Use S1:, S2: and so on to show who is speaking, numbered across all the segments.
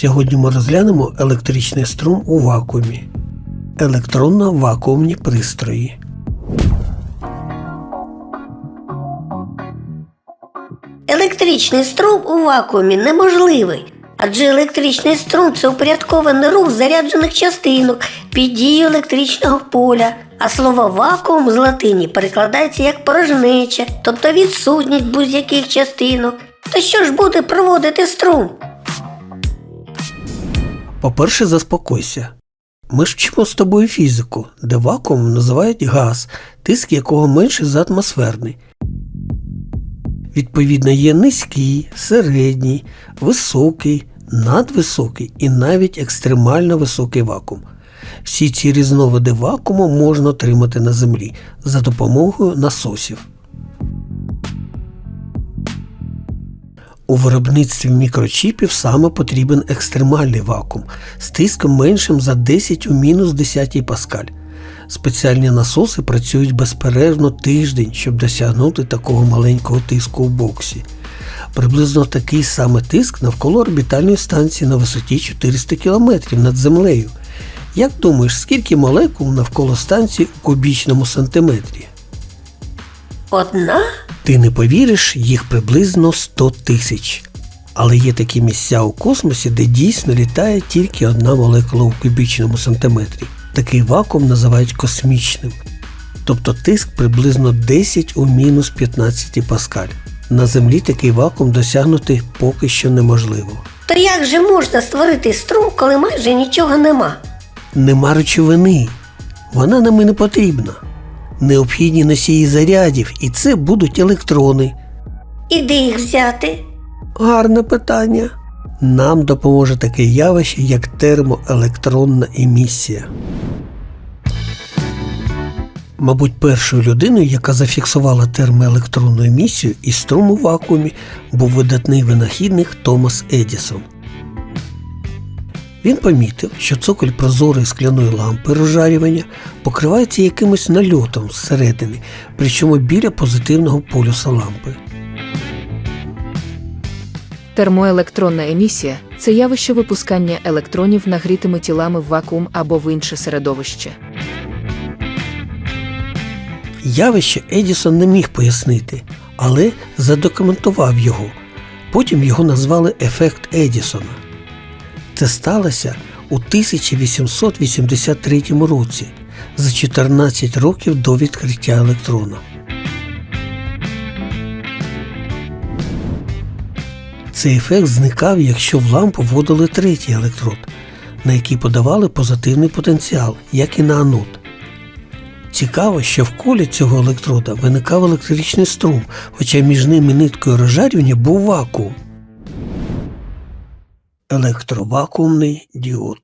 S1: Сьогодні ми розглянемо електричний струм у вакуумі. Електронно-вакуумні пристрої.
S2: Електричний струм у вакуумі неможливий, адже електричний струм це упорядкований рух заряджених частинок під дією електричного поля. А слово вакуум з латині перекладається як порожнеча, тобто відсутність будь-яких частинок. То що ж буде проводити струм?
S1: По-перше, заспокойся. Ми ж вчимо з тобою фізику, де вакуум називають газ, тиск якого менший за атмосферний. Відповідно, є низький, середній, високий, надвисокий і навіть екстремально високий вакуум. Всі ці різновиди вакууму можна отримати на землі за допомогою насосів. У виробництві мікрочіпів саме потрібен екстремальний вакуум з тиском меншим за 10 у мінус 10 паскаль. Спеціальні насоси працюють безперервно тиждень, щоб досягнути такого маленького тиску у боксі. Приблизно такий саме тиск навколо орбітальної станції на висоті 400 км над землею. Як думаєш, скільки молекул навколо станції у кубічному сантиметрі?
S2: Одна?
S1: Ти не повіриш, їх приблизно 100 тисяч. Але є такі місця у космосі, де дійсно літає тільки одна молекула у кубічному сантиметрі. Такий вакуум називають космічним. Тобто тиск приблизно 10 у мінус 15 паскаль. На Землі такий вакуум досягнути поки що неможливо.
S2: То як же можна створити струм, коли майже нічого нема?
S1: Нема речовини. Вона нам і не потрібна. Необхідні носії зарядів, і це будуть електрони.
S2: І де їх взяти?
S1: Гарне питання. Нам допоможе таке явище, як термоелектронна емісія. Мабуть, першою людиною, яка зафіксувала термоелектронну емісію і струм у вакуумі, був видатний винахідник Томас Едісон. Він помітив, що цоколь прозорої скляної лампи розжарювання покривається якимось нальотом зсередини, причому біля позитивного полюса лампи.
S3: Термоелектронна емісія це явище випускання електронів нагрітими тілами в вакуум або в інше середовище.
S1: Явище Едісон не міг пояснити, але задокументував його. Потім його назвали ефект Едісона. Це сталося у 1883 році, за 14 років до відкриття електрона. Цей ефект зникав, якщо в лампу вводили третій електрод, на який подавали позитивний потенціал, як і на анод. Цікаво, що в колі цього електрода виникав електричний струм, хоча між ним і ниткою розжарювання був вакуум. Електровакуумний діод.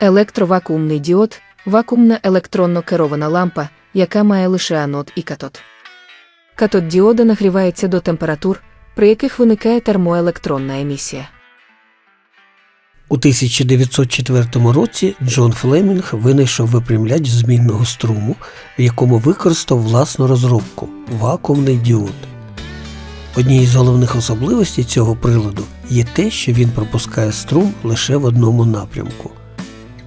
S3: Електровакуумний діод вакуумна електронно керована лампа, яка має лише анод і катод. Катод діода нагрівається до температур, при яких виникає термоелектронна емісія.
S1: У 1904 році Джон Флемінг винайшов випрямляч змінного струму, в якому використав власну розробку вакуумний діод. Однією з головних особливостей цього приладу є те, що він пропускає струм лише в одному напрямку.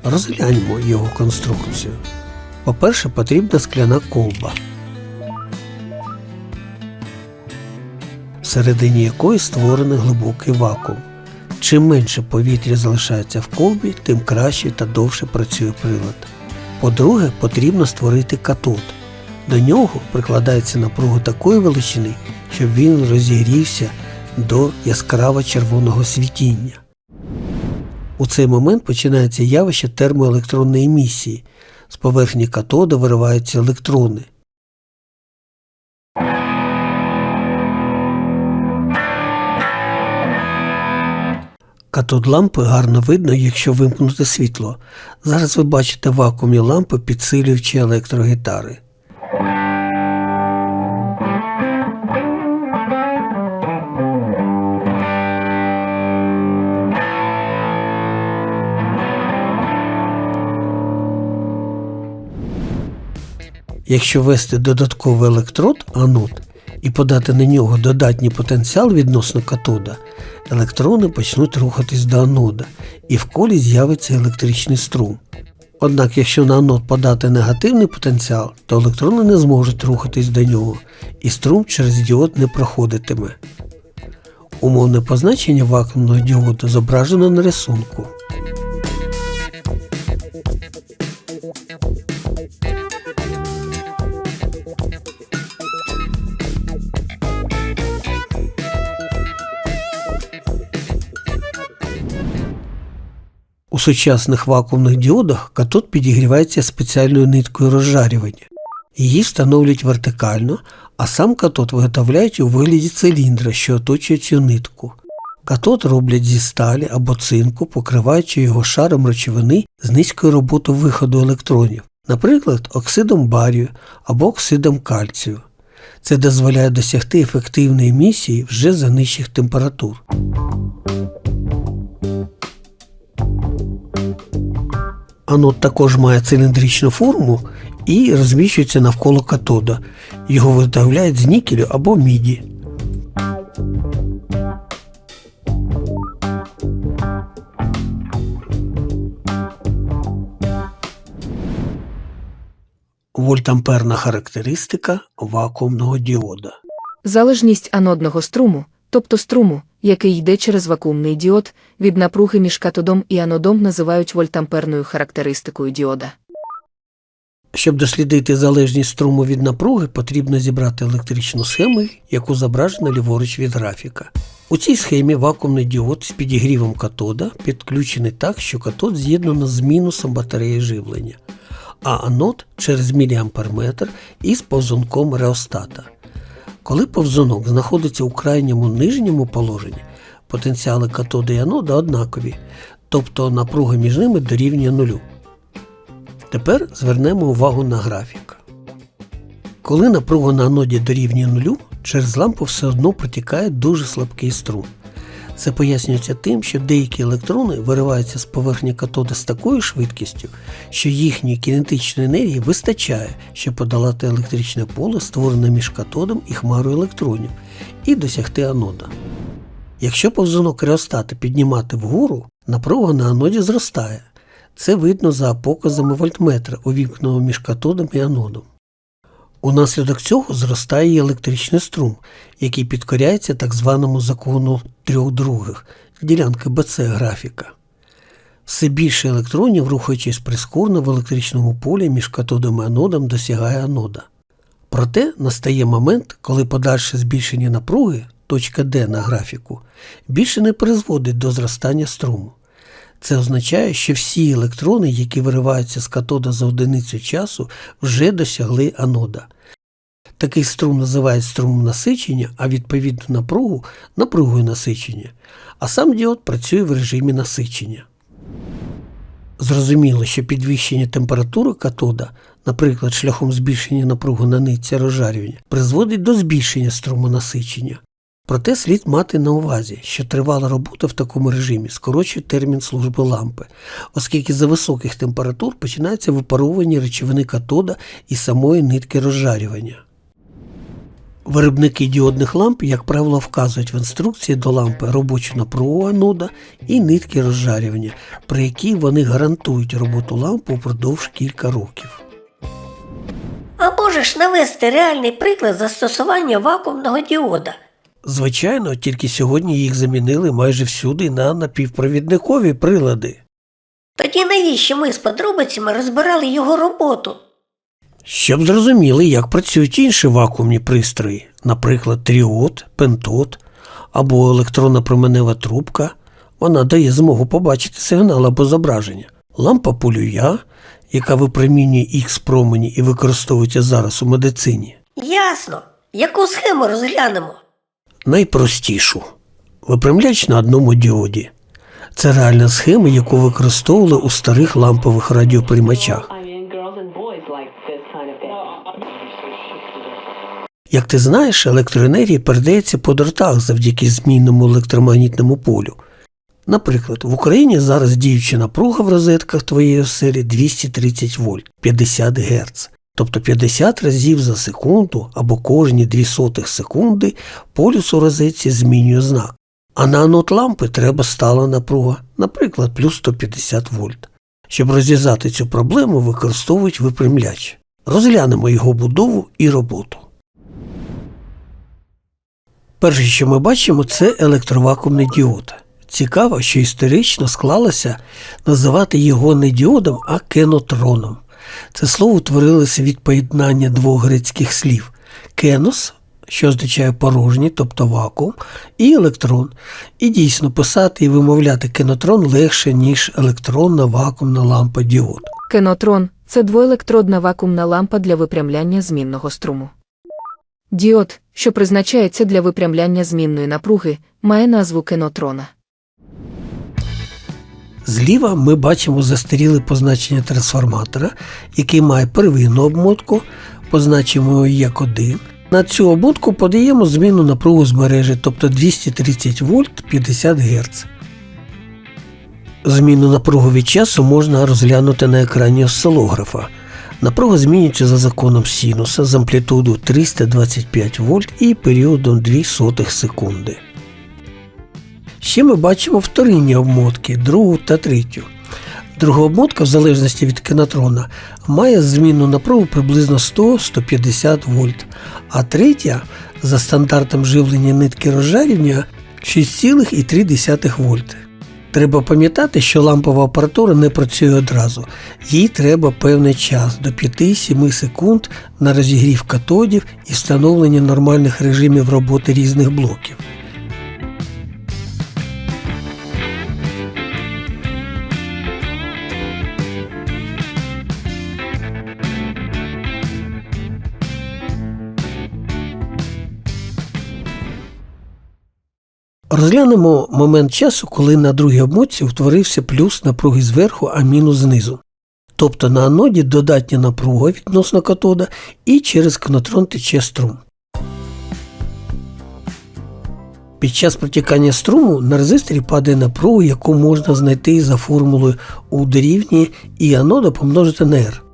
S1: Розгляньмо його конструкцію. По-перше, потрібна скляна колба, всередині якої створений глибокий вакуум. Чим менше повітря залишається в колбі, тим краще та довше працює прилад. По-друге, потрібно створити катод. До нього прикладається напруга такої величини, щоб він розігрівся до яскраво червоного світіння. У цей момент починається явище термоелектронної емісії. З поверхні катода вириваються електрони. Катод лампи гарно видно, якщо вимкнути світло. Зараз ви бачите вакуумні лампи, підсилюючи електрогітари. Якщо ввести додатковий електрод анод і подати на нього додатній потенціал відносно катода, електрони почнуть рухатись до анода, і в колі з'явиться електричний струм. Однак, якщо на анод подати негативний потенціал, то електрони не зможуть рухатись до нього, і струм через діод не проходитиме. Умовне позначення вакуумного діоду зображено на рисунку. Сучасних вакуумних діодах катод підігрівається спеціальною ниткою розжарювання. Її встановлюють вертикально, а сам катод виготовляють у вигляді циліндра, що оточує цю нитку. Катод роблять зі сталі або цинку, покриваючи його шаром речовини з низькою роботою виходу електронів, наприклад, оксидом барію або оксидом кальцію. Це дозволяє досягти ефективної емісії вже за нижчих температур. Анод також має циліндричну форму і розміщується навколо катода. Його виготовляють з нікелю або міді. Вольтамперна характеристика вакуумного діода.
S3: Залежність анодного струму, тобто струму, який йде через вакуумний діод, від напруги між катодом і анодом називають вольтамперною характеристикою діода.
S1: Щоб дослідити залежність струму від напруги, потрібно зібрати електричну схему, яку зображено ліворуч від графіка. У цій схемі вакуумний діод з підігрівом катода підключений так, що катод з'єднано з мінусом батареї живлення, а анод через міліамперметр із повзунком реостата. Коли повзунок знаходиться у крайньому нижньому положенні, потенціали катода і анода однакові, тобто напруга між ними дорівнює нулю. Тепер звернемо увагу на графік. Коли напруга на аноді дорівнює нулю, через лампу все одно протікає дуже слабкий струм. Це пояснюється тим, що деякі електрони вириваються з поверхні катода з такою швидкістю, що їхньої кінетичної енергії вистачає, щоб подолати електричне поле, створене між катодом і хмарою електронів, і досягти анода. Якщо повзунок реостата піднімати вгору, напруга на аноді зростає. Це видно за показами вольтметра, увімкненого між катодом і анодом. Унаслідок цього зростає і електричний струм, який підкоряється так званому закону трьох других ділянки БЦ графіка. Все більше електронів, рухаючись прискорно в електричному полі між катодом і анодом, досягає анода. Проте настає момент, коли подальше збільшення напруги, точка D на графіку, більше не призводить до зростання струму. Це означає, що всі електрони, які вириваються з катода за одиницю часу, вже досягли анода. Такий струм називають струмом насичення, а відповідну напругу напругою насичення, а сам діод працює в режимі насичення. Зрозуміло, що підвищення температури катода, наприклад, шляхом збільшення напруги на нитці розжарювання, призводить до збільшення струму насичення. Проте слід мати на увазі, що тривала робота в такому режимі скорочує термін служби лампи, оскільки за високих температур починається випаровування речовини катода і самої нитки розжарювання. Виробники діодних ламп, як правило, вказують в інструкції до лампи робочу напругу анода і нитки розжарювання, при якій вони гарантують роботу лампи упродовж кілька років.
S2: А можеш навести реальний приклад застосування вакуумного діода?
S1: Звичайно, тільки сьогодні їх замінили майже всюди на напівпровідникові прилади.
S2: Тоді навіщо ми з подробицями розбирали його роботу?
S1: Щоб зрозуміли, як працюють інші вакуумні пристрої, наприклад, тріод, пентод або електронна променева трубка, вона дає змогу побачити сигнал або зображення. Лампа полюя, яка випромінює Х промені і використовується зараз у медицині.
S2: Ясно. Яку схему розглянемо?
S1: Найпростішу випрямляч на одному діоді. Це реальна схема, яку використовували у старих лампових радіоприймачах. Як ти знаєш, електроенергія передається по дротах завдяки змінному електромагнітному полю. Наприклад, в Україні зараз діюча напруга в розетках твоєї оселі 230 вольт 50 Гц. Тобто 50 разів за секунду або кожні 2 сотих секунди полюс у розетці змінює знак. А на анод лампи треба стала напруга, наприклад, плюс 150 вольт. Щоб розв'язати цю проблему, використовують випрямляч. Розглянемо його будову і роботу. Перше, що ми бачимо, це електровакуумний діод. Цікаво, що історично склалося називати його не діодом, а кенотроном. Це слово утворилося від поєднання двох грецьких слів кенос, що означає порожній, тобто вакуум, і електрон. І дійсно писати і вимовляти кенотрон легше, ніж електронна вакуумна лампа діод.
S3: Кенотрон це двоелектродна вакуумна лампа для випрямляння змінного струму. Діод, що призначається для випрямляння змінної напруги, має назву кенотрона.
S1: Зліва ми бачимо застаріле позначення трансформатора, який має первинну обмотку, позначимо її як 1. На цю обмотку подаємо зміну напругу з мережі, тобто 230 вольт 50 Гц. Зміну напругу від часу можна розглянути на екрані осцилографа. Напруга змінюється за законом синуса з амплітуду 325 вольт і періодом 2 сотих секунди. Ще ми бачимо вторинні обмотки, другу та третю. Друга обмотка, в залежності від кінотрона, має змінну напругу приблизно 100-150 вольт, а третя за стандартом живлення нитки розжарювання 6,3 вольт. Треба пам'ятати, що лампова апаратура не працює одразу. Їй треба певний час до 5-7 секунд на розігрів катодів і встановлення нормальних режимів роботи різних блоків. Розглянемо момент часу, коли на другій обмотці утворився плюс напруги зверху, а мінус знизу. Тобто на аноді додатня напруга відносно катода і через конотрон тече струм. Під час протікання струму на резисторі падає напруга, яку можна знайти за формулою У дорівнює і анода помножити на R.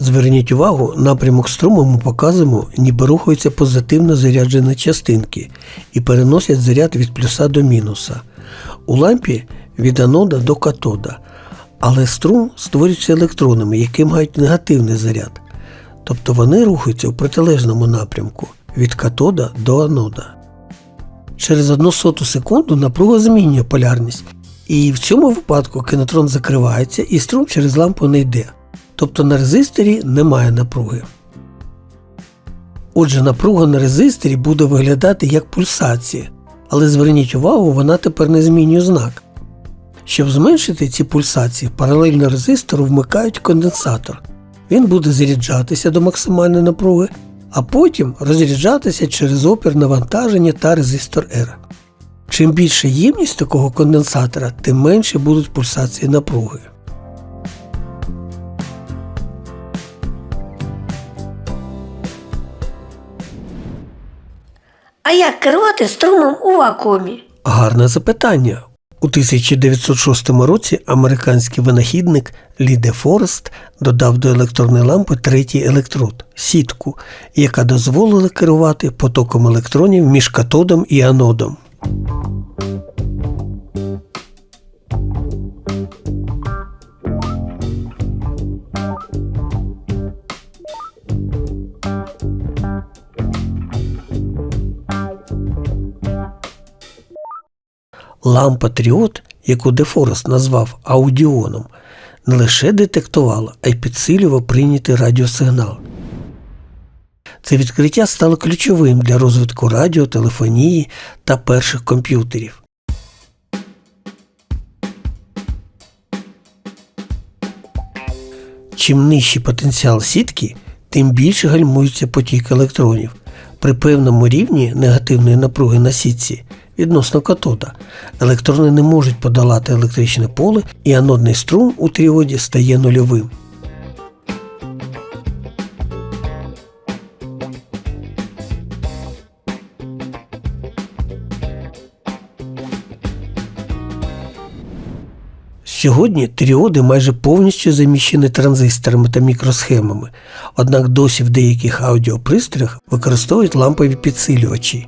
S1: Зверніть увагу, напрямок струму ми показуємо, ніби рухаються позитивно заряджені частинки і переносять заряд від плюса до мінуса. У лампі від анода до катода, але струм створюється електронами, які мають негативний заряд. Тобто вони рухаються у протилежному напрямку від катода до анода. Через одну соту секунду напруга змінює полярність, і в цьому випадку кинетрон закривається і струм через лампу не йде. Тобто на резисторі немає напруги. Отже, напруга на резисторі буде виглядати як пульсація, але зверніть увагу, вона тепер не змінює знак. Щоб зменшити ці пульсації, паралельно резистору вмикають конденсатор. Він буде заряджатися до максимальної напруги, а потім розряджатися через опір навантаження та резистор R. Чим більша ємність такого конденсатора, тим менше будуть пульсації напруги.
S2: А як керувати струмом у вакуумі?
S1: Гарне запитання. У 1906 році американський винахідник Лі Де Форест додав до електронної лампи третій електрод сітку, яка дозволила керувати потоком електронів між катодом і анодом. Лампа Тріот, яку Дефорест назвав аудіоном, не лише детектувала, а й підсилювала прийнятий радіосигнал. Це відкриття стало ключовим для розвитку радіо, телефонії та перших комп'ютерів. Чим нижчий потенціал сітки, тим більше гальмується потік електронів. При певному рівні негативної напруги на сітці відносно катода електрони не можуть подолати електричне поле і анодний струм у тріоді стає нульовим. Сьогодні тріоди майже повністю заміщені транзисторами та мікросхемами, однак досі в деяких аудіопристроях використовують лампові підсилювачі.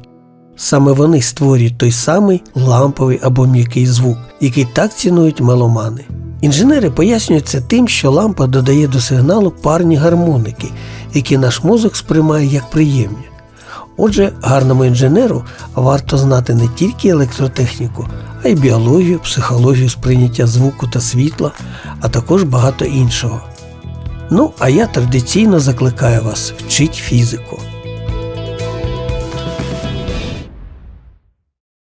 S1: Саме вони створюють той самий ламповий або м'який звук, який так цінують меломани. Інженери пояснюють це тим, що лампа додає до сигналу парні гармоники, які наш мозок сприймає як приємні. Отже, гарному інженеру варто знати не тільки електротехніку, а й біологію, психологію сприйняття звуку та світла, а також багато іншого. Ну, а я традиційно закликаю вас вчить фізику.